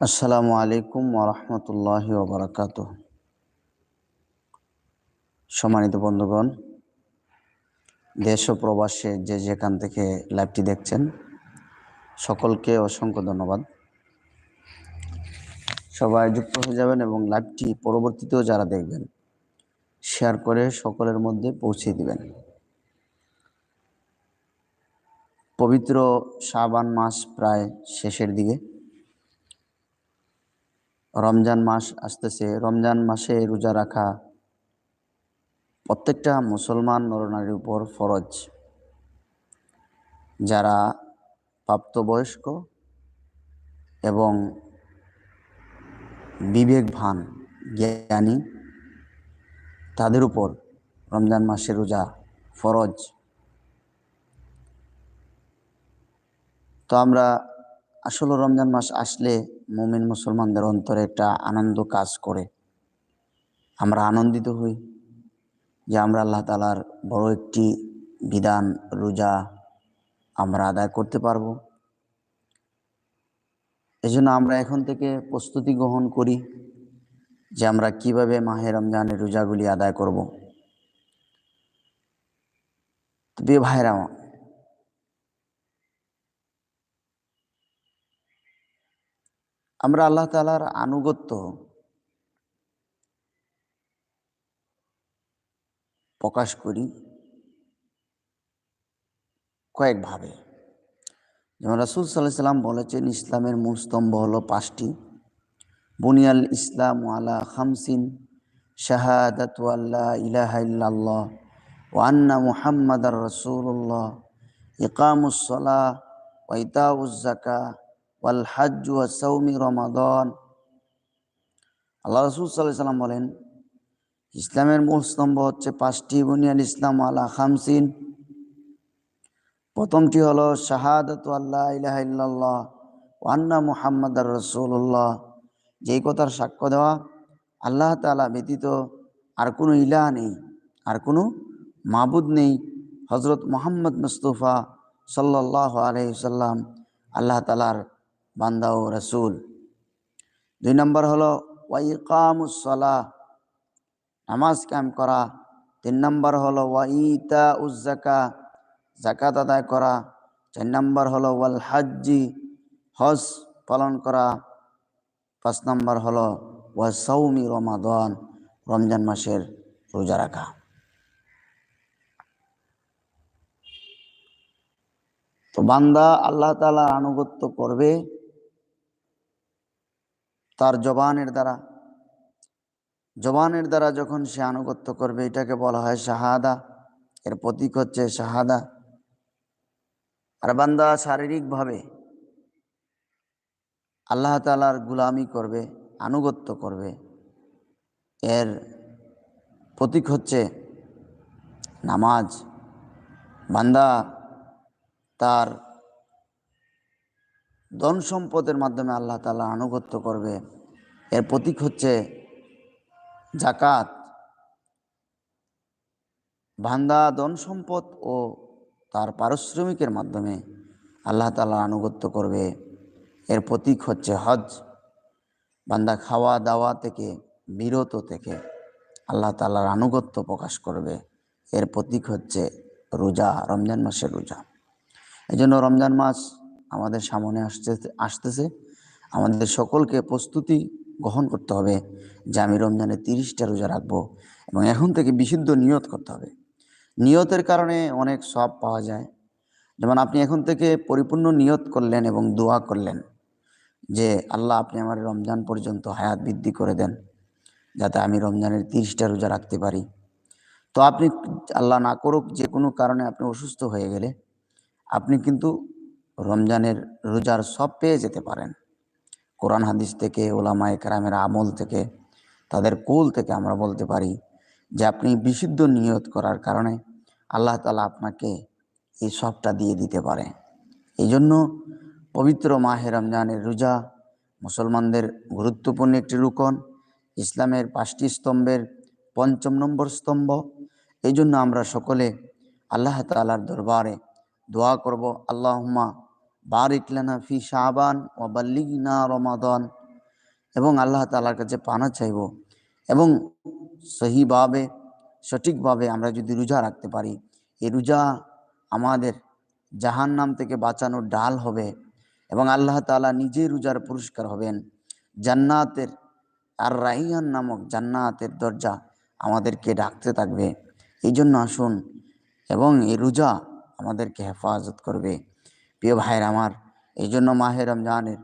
আসসালামু আলাইকুম ওরহমতুল্লাহ ওবরাকাত সম্মানিত বন্ধুগণ, দেশ ও প্রবাসে যে যেখান থেকে লাইভটি দেখছেন, সকলকে অসংখ্য ধন্যবাদ। সবাই যুক্ত হয়ে যাবেন এবং লাইভটি পরবর্তীতেও যারা দেখবেন, শেয়ার করে সকলের মধ্যে পৌঁছে দিবেন। পবিত্র শাবান মাস প্রায় শেষের দিকে। রমজান মাস আসতেছে। রমজান মাসে রোজা রাখা প্রত্যেকটা মুসলমান নরনারীর উপর ফরজ। যারা প্রাপ্তবয়স্ক এবং বিবেকভান জ্ঞানী, তাদের উপর রমজান মাসে রোজা ফরজ। তো আমরা আসলে রমজান মাস আসলে মুমিন মুসলমানদের অন্তরে একটা আনন্দ কাজ করে। আমরা আনন্দিত হই যে আমরা আল্লাহ তালার বড় একটি বিধান, রোজা আমরা আদায় করতে পারব। এজন্য আমরা এখন থেকে প্রস্তুতি গ্রহণ করি যে আমরা কীভাবে মাহে রমজানের রোজাগুলি আদায় করব। বে ভাইরা আমরা আল্লাহ তালার আনুগত্য প্রকাশ করি কয়েকভাবে। যেমন রাসুল সাল্লাহ সাল্লাম বলেছেন, ইসলামের মূল স্তম্ভ হলো পাঁচটি। বুনিয়াল ইসলাম আলা খামসিন, শাহাদাত আল্লাহ ইলাহা ইল্লাল্লাহ ওয়ান্না মুহাম্মদ রসুল্লাহ ইকামুসলা ওয়াইতাউজ্জাকা ওয়াল হাজ সৌমি রমাদন। আল্লাহ রসুল সাল্লাহ সাল্লাম বলেন, ইসলামের মূল স্তম্ভ হচ্ছে পাঁচটি বুনিয়াল ইসলাম আলা খামসিন। প্রথমটি হলো শাহাদত আল্লাহ ইলাহ ইল্লাল্লাহ ওয়ান্না মুহাম্মদ রসুল্লাহ যেই কথার সাক্ষ্য দেওয়া আল্লাহ তালা ব্যতীত আর কোনো ইলাহ নেই, আর কোনো মাবুদ নেই। হজরত মোহাম্মদ মুস্তফা সাল্লাহ আলহিসাল্লাম আল্লাহ তালার বান্দা ও রসুল। দুই নম্বর হলো ওয়াইকামুসলা নামাজ ক্যাম্প করা। তিন নম্বর হলো ওয়াইতা উজ্জাকা জাকাত আদায় করা। চার নম্বর হলো, ওয়াল হাজ্জি, হজ পালন করা। পাঁচ নম্বর হলো, ওয়া সৌমি রমাদন, রমজান মাসের রোজা রাখা। তো বান্দা আল্লাহ তালা আনুগত্য করবে তার জবানের দ্বারা। জবানের দ্বারা যখন সে আনুগত্য করবে, এটাকে বলা হয় শাহাদা। এর প্রতীক হচ্ছে শাহাদা। আর বান্দা শারীরিকভাবে আল্লাহ তালার গুলামি করবে, আনুগত্য করবে। এর প্রতীক হচ্ছে নামাজ। বান্দা তার ধন সম্পদের মাধ্যমে আল্লাহ তালা আনুগত্য করবে। এর প্রতীক হচ্ছে জাকাত। বান্দা ধন সম্পদ ও তার পারিশ্রমিকের মাধ্যমে আল্লাহ তালা আনুগত্য করবে। এর প্রতীক হচ্ছে হজ। বান্দা খাওয়া দাওয়া থেকে বিরত থেকে আল্লাহ তালার আনুগত্য প্রকাশ করবে। এর প্রতীক হচ্ছে রোজা, রমজান মাসের রোজা। এই জন্য রমজান মাস আমাদের সামনে আসতে আসতেছে। আমাদের সকলকে প্রস্তুতি গ্রহণ করতে হবে যে আমি রমজানে তিরিশটা রোজা রাখব এবং এখন থেকে বিশুদ্ধ নিয়ত করতে হবে। নিয়তের কারণে অনেক সব পাওয়া যায়। যেমন আপনি এখন থেকে পরিপূর্ণ নিয়ত করলেন এবং দোয়া করলেন যে, আল্লাহ, আপনি আমার রমজান পর্যন্ত হায়াত বৃদ্ধি করে দেন যাতে আমি রমজানের তিরিশটা রোজা রাখতে পারি। তো আপনি আল্লাহ না করুক যে কোনো কারণে আপনি অসুস্থ হয়ে গেলে, আপনি কিন্তু রমজানের রোজার সব পেয়ে যেতে পারেন। কোরআন হাদিস থেকে ওলামা একরামের আমল থেকে, তাদের কোল থেকে আমরা বলতে পারি যে আপনি বিশুদ্ধ নিয়ত করার কারণে আল্লাহ তালা আপনাকে এই সবটা দিয়ে দিতে পারে। এই জন্য পবিত্র মাহে রমজানের রোজা মুসলমানদের গুরুত্বপূর্ণ একটি রুকন, ইসলামের পাঁচটি স্তম্ভের পঞ্চম নম্বর স্তম্ভ। এই জন্য আমরা সকলে আল্লাহ তালার দরবারে দোয়া করব আল্লাহমা বারিক লানা ফি শাবান ও বাল্লিগনা রমাদান। এবং আল্লাহ তালার কাছে পানা চাইব। এবং সহিভাবে সঠিকভাবে আমরা যদি রোজা রাখতে পারি, এই রোজা আমাদের জাহান নাম থেকে বাঁচানোর ডাল হবে এবং আল্লাহ তালা নিজে রোজার পুরস্কার হবেন। জান্নাতের আর রাইয়ান নামক জান্নাতের দরজা আমাদেরকে ডাকতে থাকবে। এই জন্য আসুন এবং এই রোজা আমাদেরকে হেফাজত করবে। প্রিয় ভাইয়ের আমার, এই জন্য মাহে রমজানের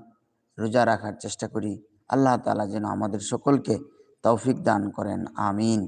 রোজা রাখার চেষ্টা করি। আল্লাহ তালা যেন আমাদের সকলকে তৌফিক দান করেন, আমিন।